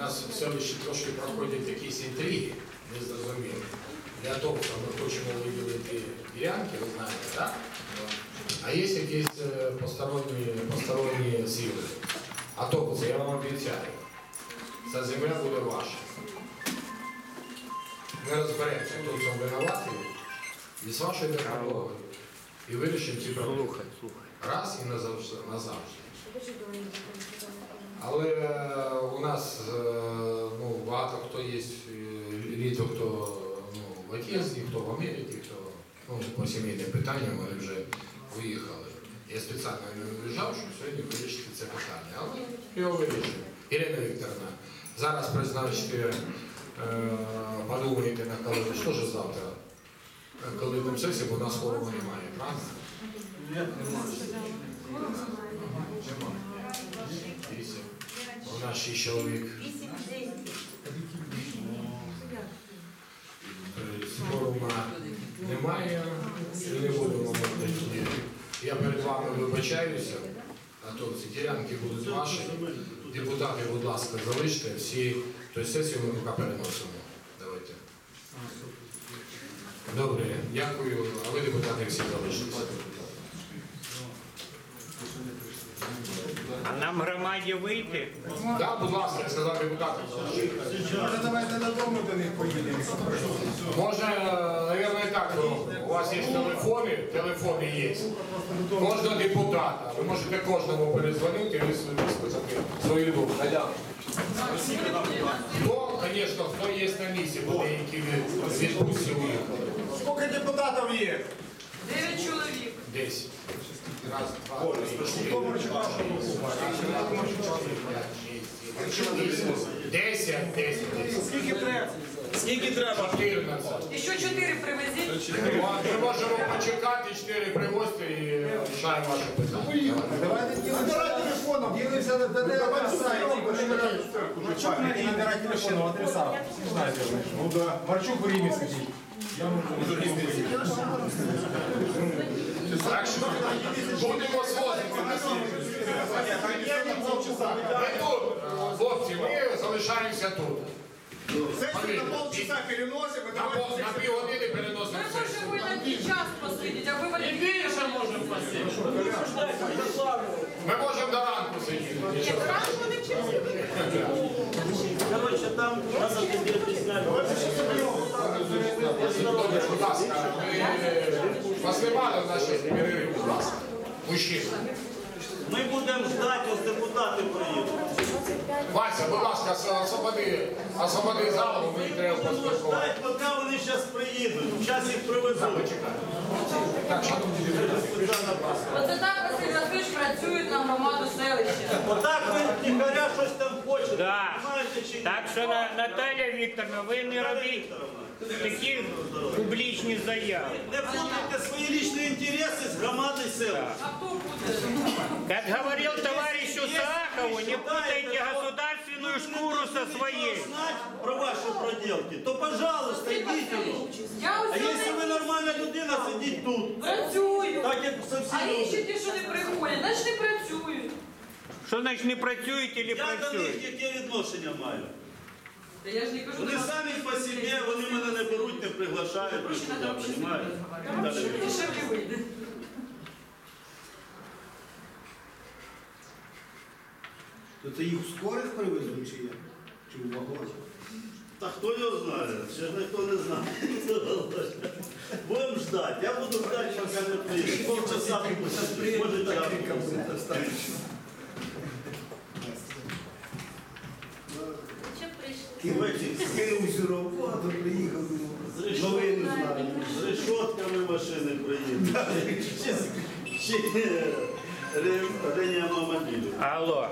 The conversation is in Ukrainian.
нас в селищі трошки проходять якісь інтриги, незрозумілі. Для того, що ми хочемо виділити ділянки, ви знаєте, так? А є якісь е, посторонні, посторонні сили. А то це я вам обіцяю. Ця земля буде ваша. Ми розберемося, хто в цьому винуватий, і з вашою допомогою. І вирішимо ці проблеми. Раз і назавжди. Але е, у нас е, ну, багато хто є, е, літо хто ну, в Отєзі, хто в Америці, хто ну, по сімейним питанням вони вже виїхали. Я спеціально не виїжджав, щоб сьогодні вирішити це питання. Але його вирішив. Ірина Вікторовна, зараз призначте, е, подумайте на коли, що ж завтра? Е, Коли там сесія, бо у нас форуму немає, правильно? Вісім. У нас шість чоловік. Форума немає, і не будемо мати. Я перед вами вибачаюся, а то ці ділянки будуть ваші. Депутати, будь ласка, залиште всі, тобто сесію ми поки переносимо. Давайте. Добре, дякую. А ви, депутати, всі залишитеся. А нам громаді вийти? Так, будь ласка, я сказав депутатам. Може, давайте додому до них поїдемо. Може, наверное, і так зробимо. У вас є телефони, телефони є. Кожного депутата. Ви можете кожному перезвонити і висказати свою думку. Хто, звісно, хто є на місці, бо деякі від- відпустці уїхали. Скільки депутатів є? Дев'ять чоловік. Десь. Раз, два, три, десять, десять. Скільки треба? Скільки треба? Чотирнадцять. І що чотири привезіть? Ми можемо почекати, чотири привозьте і рішаємо ваше питання. Давайте телефоном. Ділимося на сайті. Марчук телефону, адреса. Знаєте, ну да. Марчук в Римі сидить. Я можу Так що будемо звозити на хлопці, ми залишаємося тут. Сесію на полчаса переносимо. На, пол- на пів години переносимо Ми можемо і на час посидіти, а ви вони більше можемо посидіти. Ми можемо до ранку сидіти. Нічого. Ранку не вчиться. Короче, там объяснять. Добре, будь ласка, вас немає в нашій перерив, будь ласка. Мужчина. Будемо ждати, ось депутати приїдуть. Вася, будь ласка, освободи, освободи залу, мені треба Будемо поспілкувати. ждати, поки вони зараз приїдуть. Зараз їх привезуть. Так, шановні депутати. Оце так Василь Васильович працюють на громаду селища. Отак ви тихаря щось там. Да. Знаєте чи ні? Так що На- Наталя Вікторовна, ви не робіть такі публічні заяви. Не путайте свої лічні інтереси з громади села. А хто буде? Как говорил товарищу Сахову, не путайте государственную шкуру со своей. Знать про ваші проделки, то, пожалуйста, йдіть. Я А ось якщо ви нормальна людина, сидіть тут. працюю. Так як со А інші всіми. ті, що не приходять, значить не працюють. Що значить не працюєте чи Я до них працюєте? яке відношення маю. Та я ж не кажу, Вони що самі по собі, вони мене не беруть, не приглашають Гроші нікуди, общественно розумієте? дешевле вийде. То це їх в скорих привезуть чи як? Чи в вагоні? Та хто його знає? Ще ж ніхто не знає. Будемо ждати. Я буду ждати, поки не приїде. Полчаса, може час. Кинув всю роботу, приїхав, новини знаю. з решотками машини приїхали. Ще- ще реанімобілі. Алло,